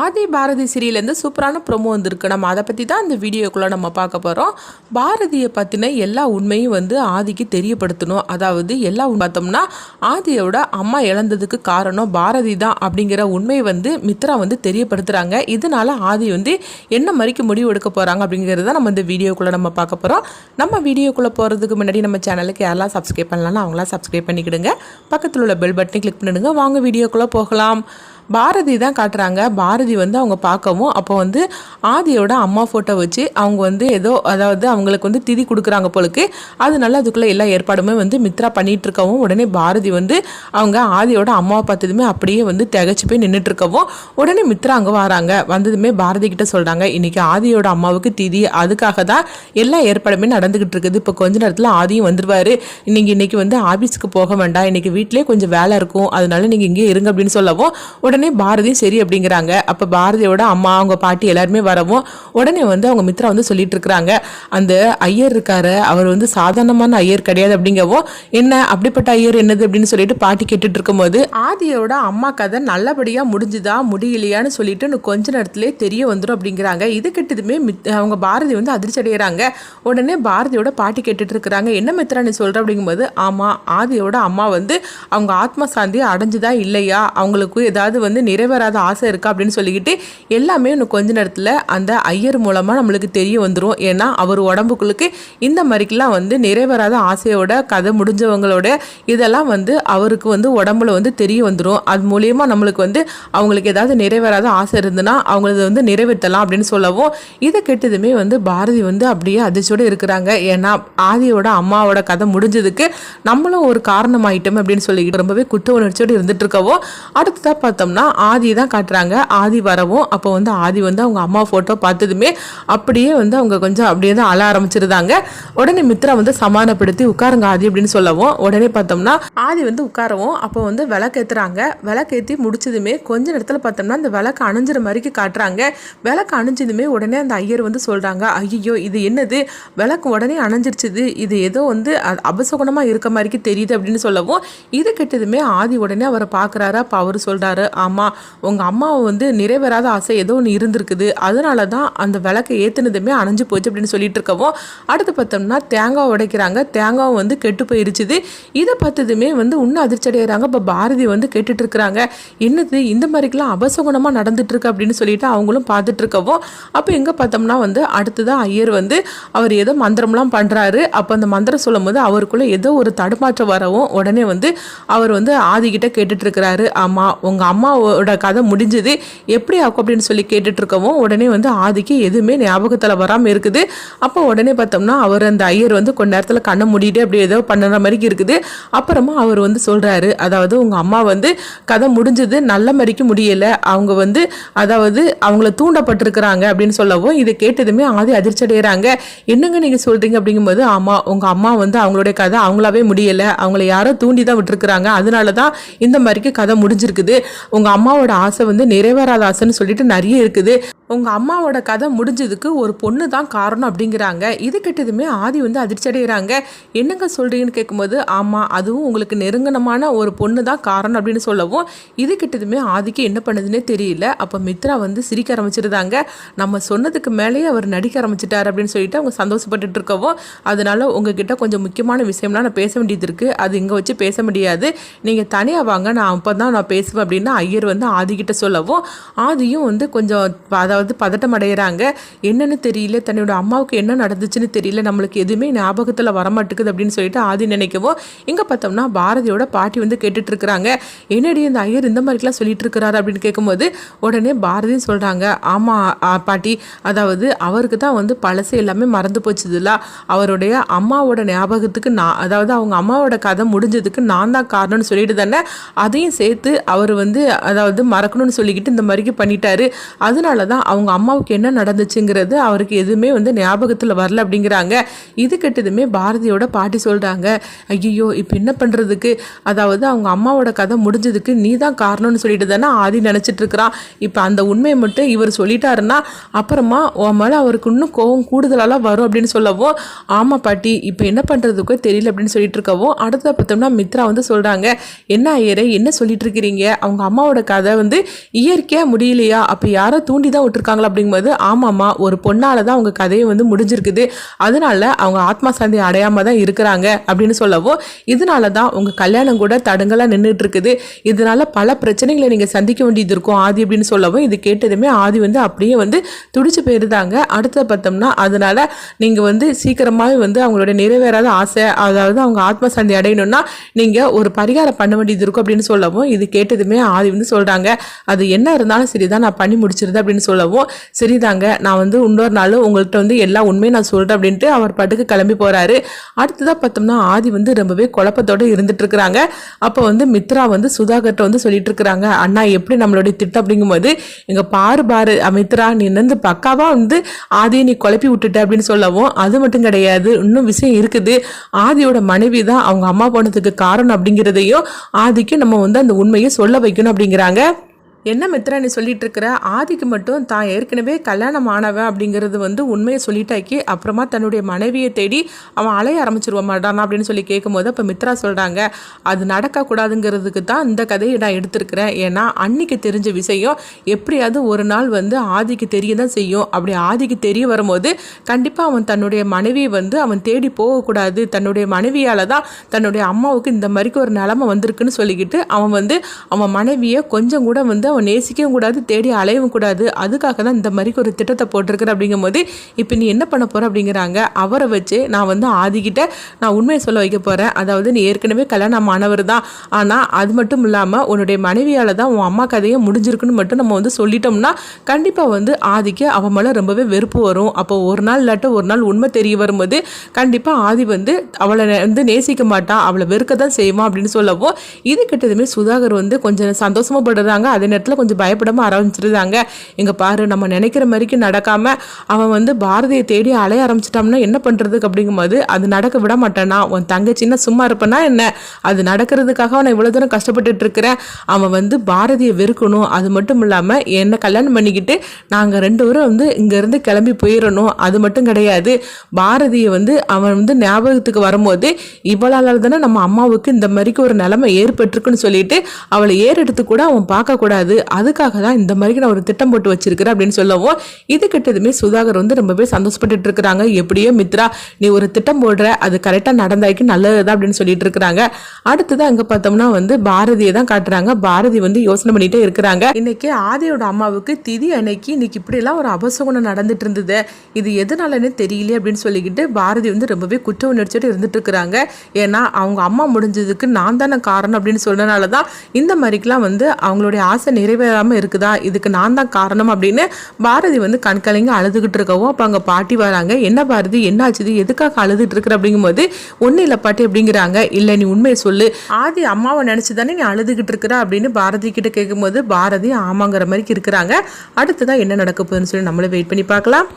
ஆதி பாரதி சீரியலேருந்து சூப்பரான ப்ரொமோ வந்திருக்கு. நம்ம அதை பற்றி தான் இந்த வீடியோக்குள்ளே நம்ம பார்க்க போகிறோம் பாரதியை பற்றின எல்லா உண்மையும் வந்து ஆதிக்கு தெரியப்படுத்தணும். அதாவது எல்லா பார்த்தோம்னா ஆதியோட அம்மா இழந்ததுக்கு காரணம் பாரதி தான் அப்படிங்கிற உண்மையை வந்து மித்ரா வந்து தெரியப்படுத்துகிறாங்க இதனால ஆதி வந்து என்ன மாதிரிக்கு முடிவு எடுக்க போகிறாங்க அப்படிங்கிறத நம்ம இந்த வீடியோக்குள்ளே நம்ம பார்க்க போகிறோம் நம்ம வீடியோக்குள்ளே போகிறதுக்கு முன்னாடி நம்ம சேனலுக்கு யாரெல்லாம் சப்ஸ்கிரைப் பண்ணலாம்னு அவங்களாம் சப்ஸ்கிரைப் பண்ணிக்கிடுங்க. பக்கத்தில் உள்ள பெல் பட்டனை கிளிக் பண்ணிடுங்க. வாங்க வீடியோக்குள்ளே போகலாம். பாரதி தான் காட்டுறாங்க. பாரதி வந்து அவங்க பார்க்கவும் அப்போ வந்து ஆதியோட அம்மா ஃபோட்டோ வச்சு அவங்க வந்து ஏதோ அதாவது அவங்களுக்கு வந்து திதி கொடுக்குறாங்க போலுக்கு. அதனால அதுக்குள்ளே எல்லா ஏற்பாடுமே வந்து மித்ரா பண்ணிட்டு இருக்கவும் உடனே பாரதி வந்து அவங்க ஆதியோட அம்மாவை பார்த்ததுமே அப்படியே வந்து திகச்சு போய் நின்றுட்டு இருக்கவும் உடனே மித்ரா அங்கே வராங்க. வந்ததுமே பாரதி கிட்ட சொல்கிறாங்க இன்னைக்கு ஆதியோட அம்மாவுக்கு திதி அதுக்காக தான் எல்லா ஏற்பாடுமே நடந்துக்கிட்டு இருக்குது. இப்போ கொஞ்ச நேரத்தில் ஆதியும் வந்துடுவார் நீங்கள் இன்னைக்கு வந்து ஆஃபீஸுக்கு போக வேண்டாம். இன்னைக்கு வீட்டிலே கொஞ்சம் வேலை இருக்கும். அதனால நீங்கள் இங்கே இருங்க அப்படின்னு சொல்லவும் உடனே உடனே பாரதியும் சரி அப்படிங்கிறாங்க. அப்போ பாரதியோட அம்மா அவங்க பாட்டி எல்லாருமே வரவும் உடனே வந்து அவங்க மித்ரா வந்து சொல்லிட்டு இருக்கிறாங்க. அந்த ஐயர் இருக்காரு. அவர் வந்து சாதாரணமான ஐயர் கிடையாது அப்படிங்கவும் என்ன அப்படிப்பட்ட ஐயர் என்னது? அப்படின்னு சொல்லிட்டு பாட்டி கேட்டுட்டு இருக்கும்போது ஆதியோட அம்மா கதை நல்லபடியாக முடிஞ்சுதா? முடியலையான்னு சொல்லிட்டு இன்னும் கொஞ்ச நேரத்திலே தெரிய வந்துடும் அப்படிங்கிறாங்க. இது கிட்டதுமே மித் அவங்க பாரதி வந்து அதிர்ச்சி அடைகிறாங்க உடனே பாரதியோட பாட்டி கேட்டுட்டு இருக்கிறாங்க. என்ன மித்ரா நீ சொல்கிற அப்படிங்கும்போது ஆமாம் ஆதியோட அம்மா வந்து அவங்க ஆத்மா சாந்தி அடைஞ்சுதா இல்லையா? அவங்களுக்கு ஏதாவது வந்து நிறைவேறாத ஆசை இருக்கா அப்படின்னு சொல்லிக்கிட்டு எல்லாமே இன்னும் கொஞ்ச நேரத்தில் அந்த ஐயர் மூலமாக நம்மளுக்கு தெரிய வந்துடும் ஏன்னா அவர் உடம்புக்குள்ளுக்கு இந்த மாதிரிக்கெல்லாம் வந்து நிறைவேறாத ஆசையோட கதை முடிஞ்சவங்களோட இதெல்லாம் வந்து அவருக்கு வந்து உடம்புல வந்து தெரிய வந்துடும் அது மூலியமாக நம்மளுக்கு வந்து அவங்களுக்கு ஏதாவது நிறைவேறாத ஆசை இருந்துன்னா அவங்களது வந்து நிறைவேற்றலாம் அப்படின்னு சொல்லவும் இதை கெட்டதுமே வந்து பாரதி வந்து அப்படியே அதிர்ச்சியோடு இருக்கிறாங்க. ஏன்னா ஆதியோட அம்மாவோட கதை முடிஞ்சதுக்கு நம்மளும் ஒரு காரணமாயிட்டோம் அப்படின்னு சொல்லிக்கிட்டு ரொம்பவே குற்ற உணர்ச்சியோடு இருந்துட்டு இருக்கவும் அடுத்ததாக பார்த்தோம்னா ஆதி தான் காட்டுறாங்க. ஆதி வரவும் அப்போ வந்து ஆதி வந்து அவங்க அம்மா ஃபோட்டோ பார்த்ததுமே அப்படியே வந்து அவங்க கொஞ்சம் அப்படியே தான் அழ ஆரம்பிச்சிருந்தாங்க. உடனே மித்ரா வந்து சமாதானப்படுத்தி உட்காருங்க ஆதி அப்படின்னு சொல்லவும் உடனே பார்த்தோம்னா ஆதி வந்து உட்காரவும் அப்போ வந்து விளக்கேத்துறாங்க. விளக்கேற்றி முடிச்சதுமே கொஞ்ச நேரத்தில் பார்த்தோம்னா அந்த விளக்கு அணைஞ்சிற மாதிரிக்கு காட்டுறாங்க. விளக்கு அணிஞ்சதுமே உடனே அந்த ஐயர் வந்து சொல்கிறாங்க ஐயோ இது என்னது? விளக்கு உடனே அணைஞ்சிருச்சுது. இது ஏதோ வந்து அபசகுணமாக இருக்க மாதிரிக்கு தெரியுது அப்படின்னு சொல்லவும் இது கெட்டதுமே ஆதி உடனே அவரை பார்க்குறாரு. அப்போ அவர் சொல்கிறாரு ஆமாம் உங்கள் அம்மாவை வந்து நிறைவேறாத ஆசை ஏதோ ஒன்று இருந்திருக்குது. அதனால தான் அந்த விளக்கை ஏற்றுனதுமே அணைஞ்சு போச்சு அப்படின்னு சொல்லிட்டு இருக்கவும் அடுத்து பார்த்தோம்னா தேங்காய் உடைக்கிறாங்க. தேங்காவும் வந்து கெட்டு போயிருச்சுது. இதை பார்த்ததுமே வந்து இன்னும் அதிர்ச்சி அடைகிறாங்க இப்போ பாரதி வந்து கேட்டுட்டு இருக்கிறாங்க என்னது இந்த மாதிரிக்கெல்லாம் அபசகுணமாக நடந்துட்டு இருக்கு? அப்படின்னு சொல்லிட்டு அவங்களும் பார்த்துட்டு இருக்கவும் அப்போ எங்கே பார்த்தோம்னா வந்து அடுத்ததான் ஐயர் வந்து அவர் ஏதோ மந்திரம்லாம் பண்ணுறாரு அப்போ அந்த மந்திரம் சொல்லும் போது அவருக்குள்ளே ஏதோ ஒரு தடுமாற்றம் வரவும் உடனே வந்து அவர் வந்து ஆதிக்கிட்ட கேட்டுட்டு இருக்கிறாரு. ஆமாம் உங்கள் அம்மா அம்மாவோட கதை முடிஞ்சது. எப்படி ஆக்கும் அப்படின்னு சொல்லி கேட்டுட்டு இருக்கவும் உடனே வந்து ஆதிக்கு எதுவுமே ஞாபகத்தில் வராமல் இருக்குது. அப்போ உடனே பார்த்தோம்னா அவர் அந்த ஐயர் வந்து கொஞ்ச நேரத்தில் கண்ணை மூடிட்டு அப்படி ஏதோ பண்ணுற மாதிரி இருக்குது. அப்புறமா அவர் வந்து சொல்கிறாரு அதாவது உங்கள் அம்மா வந்து கதை முடிஞ்சது நல்ல மாதிரிக்கு முடியலை. அவங்க வந்து அதாவது அவங்கள தூண்டப்பட்டிருக்கிறாங்க அப்படின்னு சொல்லவும் இதை கேட்டதுமே ஆதி அதிர்ச்சி அடைகிறாங்க என்னங்க நீங்கள் சொல்கிறீங்க அப்படிங்கும்போது ஆமாம் உங்கள் அம்மா வந்து அவங்களுடைய கதை அவங்களாவே முடியலை. அவங்கள யாரோ தூண்டி தான் விட்டுருக்குறாங்க. அதனால தான் இந்த மாதிரிக்கு கதை முடிஞ்சிருக்குது. உங்கள் அம்மாவோட ஆசை வந்து நிறைவேறாத ஆசைன்னு சொல்லிட்டு நிறைய இருக்குது. உங்கள் அம்மாவோட கதை முடிஞ்சதுக்கு ஒரு பொண்ணு தான் காரணம் அப்படிங்கிறாங்க. இது கிட்டதுமே ஆதி வந்து அதிர்ச்சி அடைகிறாங்க என்னங்க சொல்கிறீங்கன்னு கேட்கும்போது ஆமாம் அதுவும் உங்களுக்கு நெருங்கனமான ஒரு பொண்ணு தான் காரணம் அப்படின்னு சொல்லவும் இது கிட்டதுமே ஆதிக்கு என்ன பண்ணுதுன்னே தெரியல. அப்போ மித்ரா வந்து சிரிக்க ஆரம்பிச்சிருந்தாங்க. நம்ம சொன்னதுக்கு மேலேயே அவர் நடிக்க ஆரம்பிச்சிட்டார் அப்படின்னு சொல்லிட்டு அவங்க சந்தோஷப்பட்டுட்டு இருக்கவும் அதனால உங்ககிட்ட கொஞ்சம் முக்கியமான விஷயம்லாம் நான் பேச வேண்டியது இருக்குது அது இங்கே வச்சு பேச முடியாது. நீங்கள் தனியாக வாங்க நான் அப்போ தான் நான் பேசுவேன் அப்படின்னு ஐயர் வந்து ஆதிக்கிட்ட சொல்லவும் ஆதியும் வந்து கொஞ்சம் அதாவது பதட்டம் அடைகிறாங்க என்னன்னு தெரியல. தன்னோட அம்மாவுக்கு என்ன நடந்துச்சுன்னு தெரியல. நம்மளுக்கு எதுவுமே ஞாபகத்தில் வரமாட்டேங்குது அப்படின்னு சொல்லிட்டு ஆதி நினைக்கவும் இங்கே பார்த்தோம்னா பாரதியோட பாட்டி வந்து கேட்டுட்டு இருக்கிறாங்க என்னடி இந்த ஐயர் இந்த மாதிரிலாம் சொல்லிட்டு இருக்கிறாரு அப்படின்னு கேட்கும்போது உடனே பாரதியும் சொல்கிறாங்க ஆமாம் பாட்டி அதாவது அவருக்கு தான் வந்து பழசு எல்லாமே மறந்து போச்சுதுல அவருடைய அம்மாவோட ஞாபகத்துக்கு நான் அதாவது அவங்க அம்மாவோட கதை முடிஞ்சதுக்கு நான் தான் காரணம்னு சொல்லிட்டு தானே அதையும் சேர்த்து அவர் வந்து அதாவது மறக்கணும்னு சொல்லிக்கிட்டு இந்த மாதிரிக்கு பண்ணிட்டாரு. அதனால தான் அவங்க அம்மாவுக்கு என்ன நடந்துச்சுங்கிறது அவருக்கு எதுவுமே வந்து ஞாபகத்தில் வரல அப்படிங்கிறாங்க. இது கெட்டதுமே பாரதியோட பாட்டி சொல்கிறாங்க ஐயோ இப்போ என்ன பண்ணுறதுக்கு அதாவது அவங்க அம்மாவோட கதை முடிஞ்சதுக்கு நீ தான் காரணம்னு சொல்லிட்டு தானே ஆதி நினச்சிட்டு இருக்கிறான். இப்போ அந்த உண்மையை மட்டும் இவர் சொல்லிட்டாருன்னா அப்புறமா உன் மேலே அவருக்கு இன்னும் கோவம் கூடுதலாலாம் வரும் அப்படின்னு சொல்லவும் ஆமாம் பாட்டி இப்போ என்ன பண்ணுறதுக்கோ தெரியல அப்படின்னு சொல்லிட்டு இருக்கவும் அடுத்த பார்த்தோம்னா மித்ரா வந்து சொல்கிறாங்க என்ன ஐயரே என்ன சொல்லிட்டு இருக்கிறீங்க? அவங்க அம்மாவோட கதை வந்து இயற்கையாக முடியலையா? அப்போ யாரோ தூண்டி தான் இருக்காங்களா அப்படிங்கும்போது ஆமாம்மா ஒரு பொண்ணால் தான் அவங்க கதையை வந்து முடிஞ்சிருக்குது. அதனால அவங்க ஆத்மா சாந்தி அடையாமல் தான் இருக்கிறாங்க அப்படின்னு சொல்லவும் இதனால தான் உங்கள் கல்யாணம் கூட தடங்கலாக நின்றுட்டு இருக்குது இதனால பல பிரச்சனைகளை நீங்கள் சந்திக்க வேண்டியது இருக்கும் ஆதி அப்படின்னு சொல்லவும் இது கேட்டதுமே ஆதி வந்து அப்படியே வந்து துடிச்சு போயிருந்தாங்க. அடுத்த பார்த்தோம்னா அதனால நீங்கள் வந்து சீக்கிரமாகவே வந்து அவங்களோட நிறைவேறாத ஆசை அதாவது அவங்க ஆத்மா சாந்தி அடையணும்னா நீங்கள் ஒரு பரிகாரம் பண்ண வேண்டியது இருக்கும் அப்படின்னு சொல்லவும் இது கேட்டதுமே ஆதி வந்து சொல்கிறாங்க அது என்ன இருந்தாலும் சரி தான் நான் பண்ணி முடிச்சிருது அப்படின்னு சொல்லவும் சரிதாங்க நான் வந்து இன்னொரு நாள் உங்கள்கிட்ட வந்து எல்லா உண்மையும் நான் சொல்கிறேன் அப்படின்ட்டு அவர் பாட்டுக்கு கிளம்பி போகிறாரு அடுத்ததாக பார்த்தோம்னா ஆதி வந்து ரொம்பவே குழப்பத்தோடு இருந்துட்டு இருக்கிறாங்க அப்போ வந்து மித்ரா வந்து சுதாகர்கிட்ட வந்து சொல்லிட்டு இருக்கிறாங்க அண்ணா எப்படி நம்மளுடைய திட்டம்? அப்படிங்கும்போது எங்கள் பாரு பாரு மித்ரா நீ வந்து பக்காவாக வந்து ஆதியை நீ குழப்பி விட்டுட்ட அப்படின்னு சொல்லவும் அது மட்டும் கிடையாது இன்னும் விஷயம் இருக்குது. ஆதியோட மனைவி தான் அவங்க அம்மா போனதுக்கு காரணம் அப்படிங்கிறதையும் ஆதிக்கு நம்ம வந்து அந்த உண்மையை சொல்ல வைக்கணும் அப்படிங்கிறாங்க. என்ன மித்ரா நீ சொல்லிட்டு இருக்கிற ஆதிக்கு மட்டும் தான் ஏற்கனவே கல்யாணம் ஆனவன் அப்படிங்கிறது வந்து உண்மையை சொல்லிட்டாக்கி அப்புறமா தன்னுடைய மனைவியை தேடி அவன் அலைய ஆரம்பிச்சிருவ மாட்டானா அப்படின்னு சொல்லி கேட்கும்போது அப்போ மித்ரா சொல்கிறாங்க அது நடக்கக்கூடாதுங்கிறதுக்கு தான் இந்த கதையை நான் எடுத்திருக்கிறேன். ஏன்னா அன்னைக்கு தெரிஞ்ச விஷயம் எப்படியாவது ஒரு நாள் வந்து ஆதிக்கு தெரிய தான் செய்யும். அப்படி ஆதிக்கு தெரிய வரும்போது கண்டிப்பாக அவன் தன்னுடைய மனைவியை வந்து அவன் தேடி போகக்கூடாது. தன்னுடைய மனைவியால் தான் தன்னுடைய அம்மாவுக்கு இந்த மாதிரிக்கு ஒரு நிலமை வந்திருக்குன்னு சொல்லிக்கிட்டு அவன் வந்து அவன் மனைவியை கொஞ்சம் கூட வந்து அவன் நேசிக்கவும் கூடாது தேடி அலையவும் கூடாது. அதுக்காக தான் இந்த மாதிரிக்கு ஒரு திட்டத்தை போட்டிருக்கிற அப்படிங்கும்போது இப்போ நீ என்ன பண்ண போகிற அப்படிங்கிறாங்க. அவரை வச்சு நான் வந்து ஆதிக்கிட்ட நான் உண்மையை சொல்ல வைக்க போகிறேன் அதாவது நீ ஏற்கனவே கல்யாணம் ஆனவர் தான். ஆனால் அது மட்டும் இல்லாமல் உன்னுடைய மனைவியால் தான் உன் அம்மா கதையை முடிஞ்சிருக்குன்னு மட்டும் நம்ம வந்து சொல்லிட்டோம்னா கண்டிப்பாக வந்து ஆதிக்கு அவன் மேலே ரொம்பவே வெறுப்பு வரும். அப்போ ஒரு நாள் இல்லாட்ட ஒரு நாள் உண்மை தெரிய வரும்போது கண்டிப்பாக ஆதி வந்து அவளை வந்து நேசிக்க மாட்டான் அவளை வெறுக்க தான் செய்வான் அப்படின்னு சொல்லவும் இது கிட்டதுமே சுதாகர் வந்து கொஞ்சம் சந்தோஷமா படுறாங்க. அதே நேரத்தில் கொஞ்சம் பயப்படாம ஆரம்பிச்சிருந்தாங்க. இங்கே பாரு நம்ம நினைக்கிற மாதிரிக்கு நடக்காமல் அவன் வந்து பாரதியை தேடி அலைய ஆரம்பிச்சிட்டோம்னா என்ன பண்ணுறதுக்கு அப்படிங்கும்போது அது நடக்க விட மாட்டானா? உன் தங்கச்சின்னா சும்மா இருப்பனா என்ன? அது நடக்கிறதுக்காக நான் இவ்வளோ தூரம் கஷ்டப்பட்டுட்டு இருக்கிறேன் அவன் வந்து பாரதியை வெறுக்கணும். அது மட்டும் இல்லாமல் என்னை கல்யாணம் பண்ணிக்கிட்டு நாங்கள் ரெண்டு பேரும் வந்து இங்கேருந்து கிளம்பி போயிடணும். அது மட்டும் கிடையாது. பாரதியை வந்து அவன் வந்து ஞாபகத்துக்கு வரும்போது இவளால் தானே நம்ம அம்மாவுக்கு இந்த மாதிரிக்கு ஒரு நிலைமை ஏற்பட்டிருக்குன்னு சொல்லிட்டு அவளை ஏறெடுத்து கூட அவன் பார்க்கக்கூடாது. அதுக்காக தான் இந்த மாதிரி நான் ஒரு திட்டம் போட்டு வச்சிருக்கிறேன் அப்படின்னு சொல்லவும் இது கிட்டதுமே சுதாகர் வந்து ரொம்பவே சந்தோஷப்பட்டுட்டு இருக்கிறாங்க. எப்படியோ மித்ரா நீ ஒரு திட்டம் போடுற அது கரெக்டாக நடந்தாய்க்கு நல்லதுதான் அப்படின்னு சொல்லிட்டு இருக்கிறாங்க. அடுத்ததான் அங்கே பார்த்தோம்னா வந்து பாரதியை தான் காட்டுறாங்க. பாரதி வந்து யோசனை பண்ணிட்டே இருக்கிறாங்க. இன்னைக்கு ஆதியோட அம்மாவுக்கு திதி அன்னைக்கு இன்னைக்கு இப்படியெல்லாம் ஒரு அபசகுணம் நடந்துட்டு இருந்தது. இது எதனாலன்னு தெரியல அப்படின்னு சொல்லிக்கிட்டு பாரதி வந்து ரொம்பவே குற்ற உணர்ச்சியோடு இருந்துட்டு இருக்கிறாங்க. ஏன்னா அவங்க அம்மா முடிஞ்சதுக்கு நான் தானே காரணம் அப்படின்னு சொன்னனால தான் இந்த மாதிரிக்கெல்லாம் வந்து அவங்களுடைய ஆசை நிறைவேறாமல் இருக்குதா? இதுக்கு நான் தான் காரணம் அப்படின்னு பாரதி வந்து கண்கலைங்க அழுதுகிட்டு இருக்கவும் அப்போ அங்கே பாட்டி வராங்க. என்ன பாரதி? என்ன ஆச்சுது எதுக்காக அழுதுட்டு இருக்கிற? அப்படிங்கும்போது ஒன்றும் இல்லை பாட்டி அப்படிங்கிறாங்க. இல்லை நீ உண்மையை சொல்லு. ஆதி அம்மாவை நினச்சி தானே நீ அழுதுகிட்டு இருக்கிற? அப்படின்னு பாரதி கிட்ட கேட்கும்போது பாரதி ஆமாங்கிற மாதிரி இருக்கிறாங்க. அடுத்ததான் என்ன நடக்க போகுதுன்னு சொல்லி நம்மளே வெயிட் பண்ணி பார்க்கலாம்.